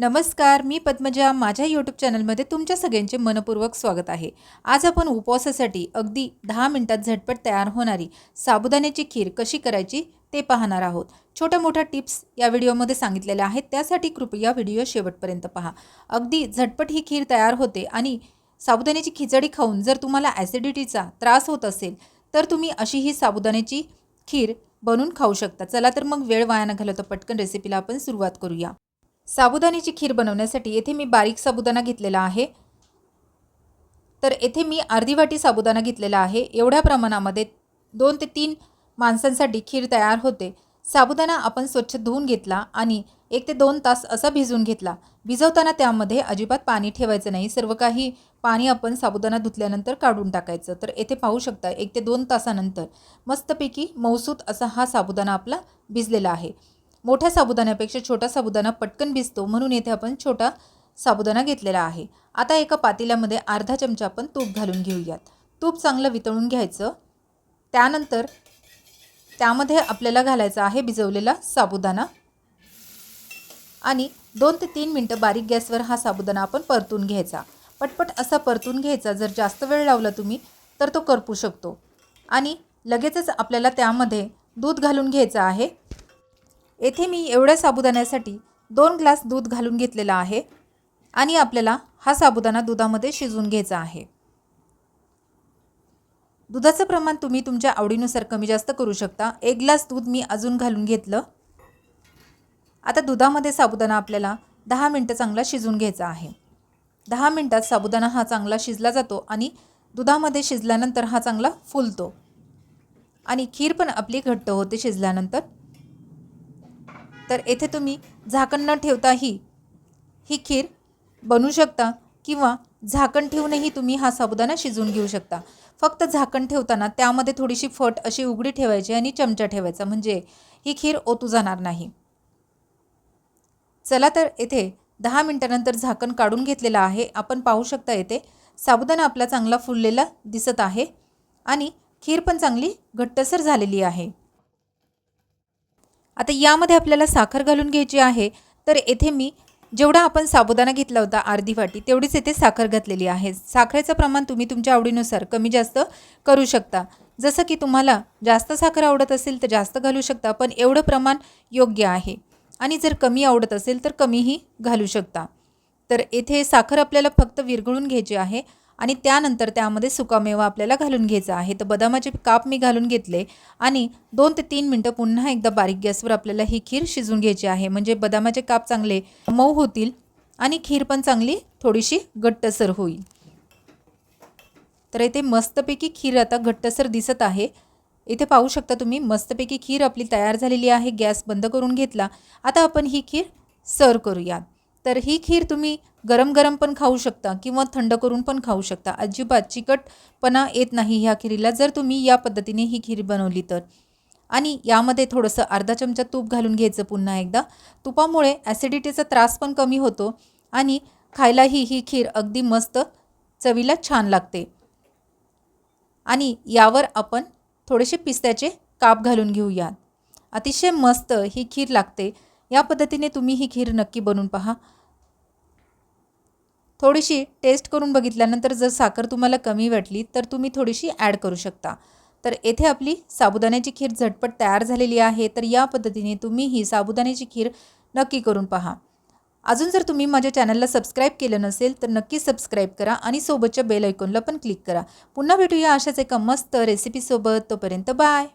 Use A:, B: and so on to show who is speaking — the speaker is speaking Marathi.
A: नमस्कार मी पद्मजा. माझ्या यूट्यूब चॅनलमध्ये तुमच्या सगळ्यांचे मनपूर्वक स्वागत आहे. आज आपण उपवासासाठी अगदी दहा मिनटात झटपट तयार होणारी साबुदाण्याची खीर कशी करायची ते पाहणार आहोत. छोट्या मोठ्या टिप्स या व्हिडिओमध्ये सांगितलेल्या आहेत. त्यासाठी कृपया व्हिडिओ शेवटपर्यंत पहा. अगदी झटपट ही खीर तयार होते आणि साबुदाण्याची खिचडी खाऊन जर तुम्हाला ॲसिडिटीचा त्रास होत असेल तर तुम्ही अशी ही साबुदाण्याची खीर बनवून खाऊ शकता. चला तर मग वेळ वाया न घालवता पटकन रेसिपीला आपण सुरुवात करूया. साबुदाण्याची खीर बनवण्यासाठी येथे मी बारीक साबुदाणा घेतलेला आहे. तर येथे मी अर्धी वाटी साबुदाणा घेतलेला आहे. एवढ्या प्रमाणामध्ये दोन ते तीन माणसांसाठी खीर तयार होते. साबुदाणा आपण स्वच्छ धुवून घेतला आणि एक ते दोन तास असा भिजवून घेतला. भिजवताना त्यामध्ये अजिबात पाणी ठेवायचं नाही. सर्व काही पाणी आपण साबुदाणा धुतल्यानंतर काढून टाकायचं. तर येथे पाहू शकता एक ते दोन तासानंतर मस्तपैकी मौसूत असा हा साबुदाणा आपला भिजलेला आहे. मोठ्या साबुदाण्यापेक्षा छोटा साबुदाणा पटकन भिजतो म्हणून येथे आपण छोटा साबुदाणा घेतलेला आहे. आता एका पातेल्यामध्ये अर्धा चमचा आपण तूप घालून घेऊयात. तूप चांगलं वितळून घ्यायचं. त्यानंतर त्यामध्ये आपल्याला घालायचा आहे भिजवलेला साबुदाणा. आणि दोन ते तीन मिनटं बारीक गॅसवर हा साबुदाणा आपण परतून घ्यायचा. पटपट असा परतून घ्यायचा जर जास्त वेळ लावला तुम्ही तर तो करपू शकतो. आणि लगेचच आपल्याला त्यामध्ये दूध घालून घ्यायचं आहे. येथे मी एवढ्या साबुदाण्यासाठी दोन ग्लास दूध घालून घेतलेला आहे आणि आपल्याला हा साबुदाणा दुधामध्ये शिजवून घ्यायचा आहे. दुधाचं प्रमाण तुम्ही तुमच्या आवडीनुसार कमी जास्त करू शकता. एक ग्लास दूध मी अजून घालून घेतलं. आता दुधामध्ये साबुदाणा आपल्याला दहा मिनटं चांगला शिजवून घ्यायचा आहे. दहा मिनटात साबुदाणा हा चांगला शिजला जातो आणि दुधामध्ये शिजल्यानंतर हा चांगला फुलतो. आणि खीर पण आपली घट्ट होते शिजल्यानंतर. तर येथे तुम्ही झाकण न ठेवताही ही खीर बनवू शकता किंवा झाकण ठेवूनही तुम्ही हा साबुदाणा शिजवून घेऊ शकता. फक्त झाकण ठेवताना त्यामध्ये थोडीशी फट अशी उघडी ठेवायची आणि चमचा ठेवायचा म्हणजे ही खीर ओतू जाणार नाही. चला तर येथे दहा मिनटानंतर झाकण काढून घेतलेलं आहे. आपण पाहू शकता येथे साबुदाणा आपला चांगला फुललेला दिसत आहे आणि खीर पण चांगली घट्टसर झालेली आहे. आता यामध्ये आपल्याला साखर घालून घ्यायची आहे. तर येथे मी जेवढा आपण साबुदाणा घेतला होता अर्धी वाटी तेवढीच येथे साखर घातलेली आहे. साखरेचं प्रमाण तुम्ही तुमच्या आवडीनुसार कमी जास्त करू शकता. जसं की तुम्हाला जास्त साखर आवडत असेल तर जास्त घालू शकता पण एवढं प्रमाण योग्य आहे. आणि जर कमी आवडत असेल तर कमीही घालू शकता. तर येथे साखर आपल्याला फक्त विरघळून घ्यायची आहे. आणि त्यानंतर त्यामध्ये सुकामेवा आपल्याला घालून घ्यायचा आहे. तर बदामाचे काप मी घालून घेतले आणि दोन ते तीन मिनटं पुन्हा एकदा बारीक गॅसवर आपल्याला ही खीर शिजून घ्यायची आहे. म्हणजे बदामाचे काप चांगले मऊ होतील आणि खीर पण चांगली थोडीशी घट्टसर होईल. तर इथे मस्तपैकी खीर आता घट्टसर दिसत आहे. इथे पाहू शकता तुम्ही मस्तपैकी खीर आपली तयार झालेली आहे. गॅस बंद करून घेतला. आता आपण ही खीर सर्व करूयात. तर ही खीर तुम्ही गरम गरम पण खाऊ शकता किंवा थंड करून पण खाऊ शकता. अजिबात चिकटपणा येत नाही ह्या खिरीला. जर तुम्ही या पद्धतीने ही खीर बनवली तर. आणि यामध्ये थोडंसं अर्धा चमचा तूप घालून घ्यायचं पुन्हा एकदा. तुपामुळे ॲसिडिटीचा त्रास पण कमी होतो आणि खायलाही ही खीर अगदी मस्त चवीला छान लागते. आणि यावर आपण थोडेसे पिस्त्याचे काप घालून घेऊयात. अतिशय मस्त ही खीर लागते. या पद्धतीने तुम्ही ही खीर नक्की बनवून पहा. थोडीशी टेस्ट करून बघितल्यानंतर जर साखर तुम्हाला कमी वाटली तर तुम्ही थोडीशी ॲड करू शकता. तर येथे आपली साबुदाण्याची खीर झटपट तयार झालेली आहे तर या पद्धतीने तुम्ही ही साबुदाण्याची खीर नक्की करून पहा. अजून जर तुम्ही माझ्या चॅनलला सबस्क्राईब केलं नसेल तर नक्की सबस्क्राईब करा आणि सोबतच्या बेल ऐकॉनला पण क्लिक करा. पुन्हा भेटूया अशाच एका मस्त रेसिपीसोबत तोपर्यंत बाय